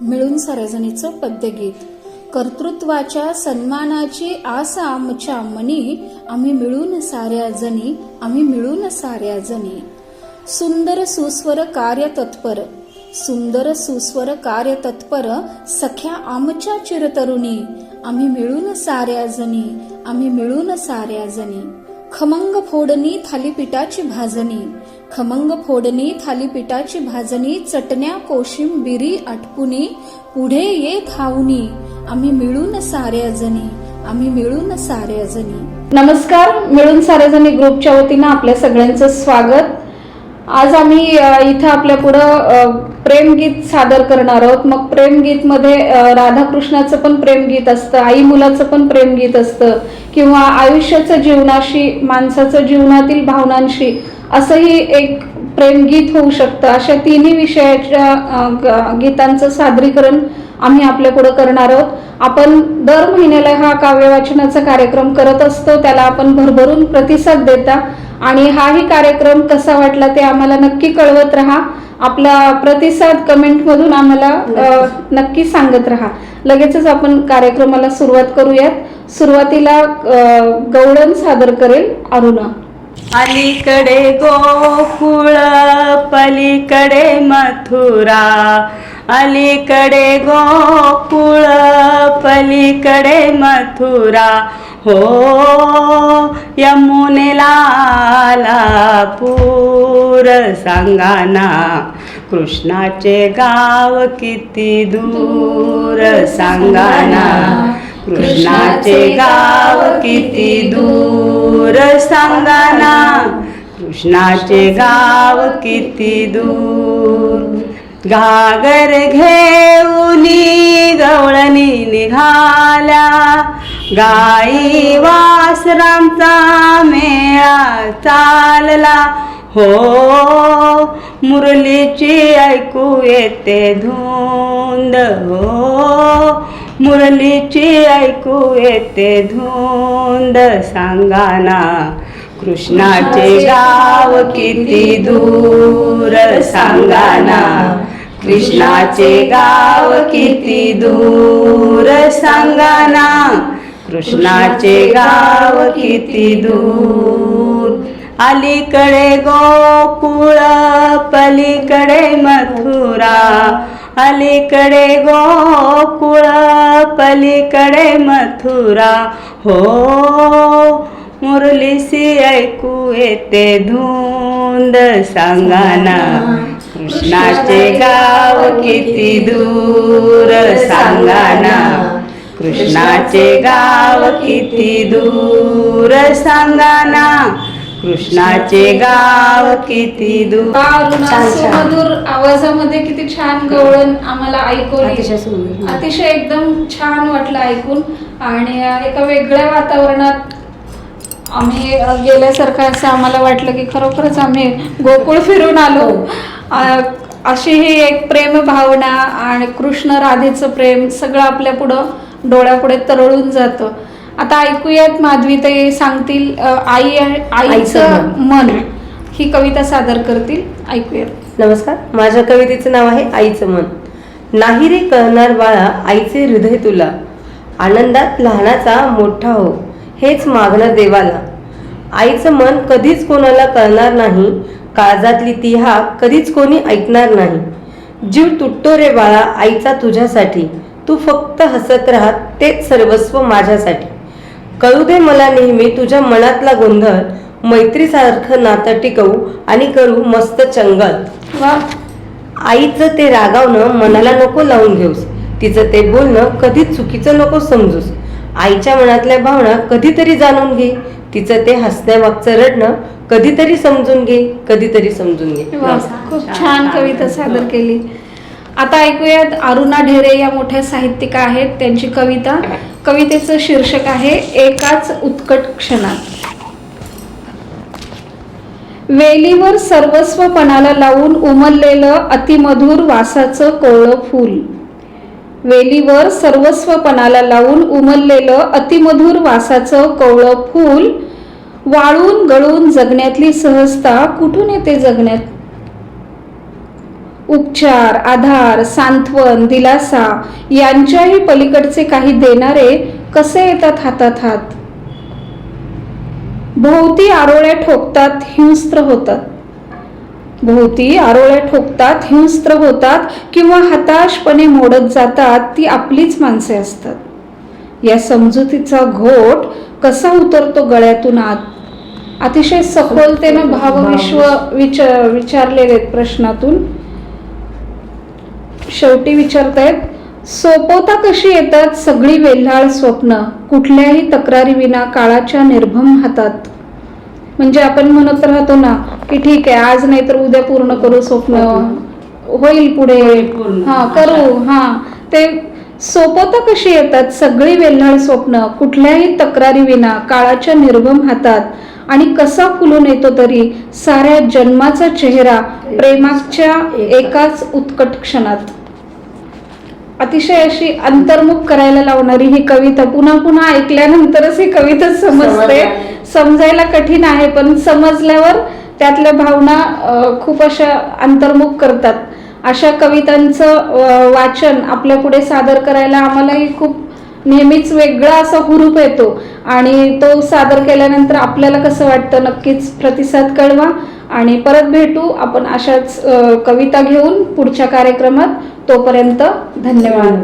मिळून सरजणीचं पद्यगीत. कर्तृत्वाच्या सन्मानाची आस आमच्या मनी आम्ही मिळून साऱ्या जणी आम्ही मिळून साऱ्या जणी सुंदर सुस्वर कार्य तत्पर सुंदर सुस्वर कार्य तत्पर सख्या आमच्या चिरतरुणी आम्ही मिळून साऱ्या जणी आम्ही मिळून साऱ्या जणी खमंग फोडणी थालीपीठाची भाजणी. खमंग फोडणी थालीपीठाची भाजणी चटण्या कोशिंबिरी आटपुनी पुढे ये धावणी. आम्ही मिळून साऱ्या जणी आम्ही मिळून साऱ्या जणी नमस्कार मिळून साऱ्या जणी ग्रुपच्या वतीनं आपल्या सगळ्यांचं स्वागत. आज आम्ही इथं आपल्या पुढं प्रेमगीत सादर करणार आहोत. मग प्रेमगीत मध्ये राधाकृष्णाचं पण प्रेमगीत असतं आई मुलाचं पण प्रेमगीत असतं किंवा आयुष्याचं जीवनाशी माणसाचं जीवनातील भावनांशी असंही एक प्रेमगीत होऊ शकतं. अशा तिन्ही विषयाच्या गीतांचं सादरीकरण आम्ही आपल्या पुढे करणार आहोत. आपण दर महिन्याला हा काव्य वाचनाचा कार्यक्रम करत असतो त्याला आपण भरभरून प्रतिसाद देता. आणि हाही कार्यक्रम कसा वाटला ते आम्हाला नक्की कळवत राहा. आपला प्रतिसाद कमेंट मधून आम्हाला नक्की सांगत राहा. लगेचच आपण कार्यक्रमाला सुरुवात करूयात. सुरुवातीला गवळण सादर करेल अरुणा. अलीकडे गोकुळ पलीकडे मथुरा. अलीकडे गोकुळ पलीकडे मथुरा. हो यमुनेला पूर सांगाना कृष्णाचे गाव किती दूर सांगाना कृष्णाचे गाव किती दूर सांगाना कृष्णाचे गाव किती दूर. घागर घेऊनी गवळणी निघाल्या गाई वासरांचा मेळा चालला. हो मुरलीची ऐकू येते धुंद. हो मुरलीची ऐकू येते धुंद. सांगाना कृष्णाचे गाव किती दूर? सांगाना कृष्णाचे गाव किती दूर? सांगाना कृष्णाचे गाव किती दूर? अलीकडे गोकुळ पलीकडे मथुरा. अलीकडे गोकुळ पलीकडे मथुरा. हो मुरलीसी ऐकू येते धुंद सांगाना कृष्णाचे गाव किती दूर सांगाना कृष्णाचे गाव किती दूर सांगाना कृष्णाचे गाव किती दूर. अरुणा छान, छान. सुमधुर आवाजामध्ये किती छान गवळण आम्हाला ऐकवली अतिशय सुंदर अतिशय एकदम छान वाटलं ऐकून. आणि अ, एका वेगळ्या वातावरणात आम्ही अ, गेल्यासारखं असं आम्हाला वाटलं की खरोखरच आम्ही गोकुळ फिरून आलो. अ, अशी ही एक प्रेम भावना आणि कृष्ण राधेचं प्रेम सगळं आपल्या पुढं डोळ्यापुढे तरळून जातं. आता ऐकूयात माधवी ते सांगतील आई आईचं मन. ही कविता सादर करतील. ऐकूयात. नमस्कार. माझ्या कवितेचं नाव आहे आईचं मन. नाही रे कळणार बाळा आईचे हृदय तुला. आनंदात लहानाचा मोठा हो हेच मागणं देवाला. आईचं मन कधीच कोणाला कळणार नाही. काळजातली ती हा कधीच कोणी ऐकणार नाही. जीव तुटतो रे बाळा आईचा तुझ्यासाठी. तू फक्त हसत राहत तेच सर्वस्व माझ्यासाठी. कळू दे मला नेहमी तुझ्या मनातला गोंधळ. मैत्रीसारखं नातं टिकवू आणि करू मस्त चंगल. वा. आईचं ते रागावणं मनाला नको लावून घेऊस. तिचं ते बोलणं कधीच चुकीचं नको समजूस. आईच्या मनातल्या भावना कधीतरी जाणून घे. तिचं ते हसण्यामागचं रडणं कधीतरी समजून घे कधीतरी समजून घे. खूप छान कविता सादर केली. आता ऐकूयात अरुणा ढेरे या मोठ्या साहित्यिका आहेत. त्यांची कविता कवितेचं शीर्षक आहे एकाच उत्कट क्षणात. वेलीवर सर्वस्व पणाला लावून उमललेलं अतिमधुर वासाचं कोळं फूल. वेलीवर सर्वस्व पणाला लावून उमललेलं अतिमधुर वासाचं कोवळं फूल. वाळून गळून जगण्यातली सहजता कुठून येते जगण्यात? उपचार आधार सांत्वन दिलासा यांच्याही पलीकडचे काही देणारे कसे येतात हातात हात? भोवती आरोळ्या ठोकतात हिंस्त्र होतात. भोवती आरोळ्या ठोकतात हिंस्त्र होतात किंवा हताशपणे मोडत जातात ती आपलीच माणसे असतात. या समजुतीचा घोट कसा उतरतो गळ्यातून आत? अतिशय सखोलतेनं भावविश्व विच विचारलेले आहेत प्रश्नातून शेवटी विचारतायत सोपवता कशी येतात सगळी वेल्हाळ स्वप्न? कुठल्याही तक्रारी विना काळाच्या निर्भम हातात. म्हणजे आपण म्हणत राहतो ना की ठीक आहे आज नाही तर उद्या पूर्ण करू स्वप्न. होईल पुढे. हा करू. हा. ते सोपवता कशी येतात सगळी वेल्हाळ स्वप्न? कुठल्याही तक्रारी विना काळाच्या निर्भम हातात. आणि कसा फुलून येतो तरी साऱ्या जन्माचा चेहरा प्रेमाच्या एकाच उत्कट क्षणात. अतिशय अशी अंतर्मुख करायला लावणारी ही कविता पुन्हा पुन्हा ऐकल्यानंतरच ही कविता समजते. समजायला कठीण आहे पण समजल्यावर त्यातल्या भावना खूप अशा अंतर्मुख करतात. अशा कवितांचं वाचन आपल्या पुढे सादर करायला आम्हालाही खूप नेहमीच वेगळा असा हुरूप येतो. आणि तो सादर केल्यानंतर आपल्याला कसं वाटतं नक्कीच प्रतिसाद कळवा. आणि परत भेटू. आपण अशाच कविता घेऊन पुढच्या कार्यक्रमात. तोपर्यंत धन्यवाद.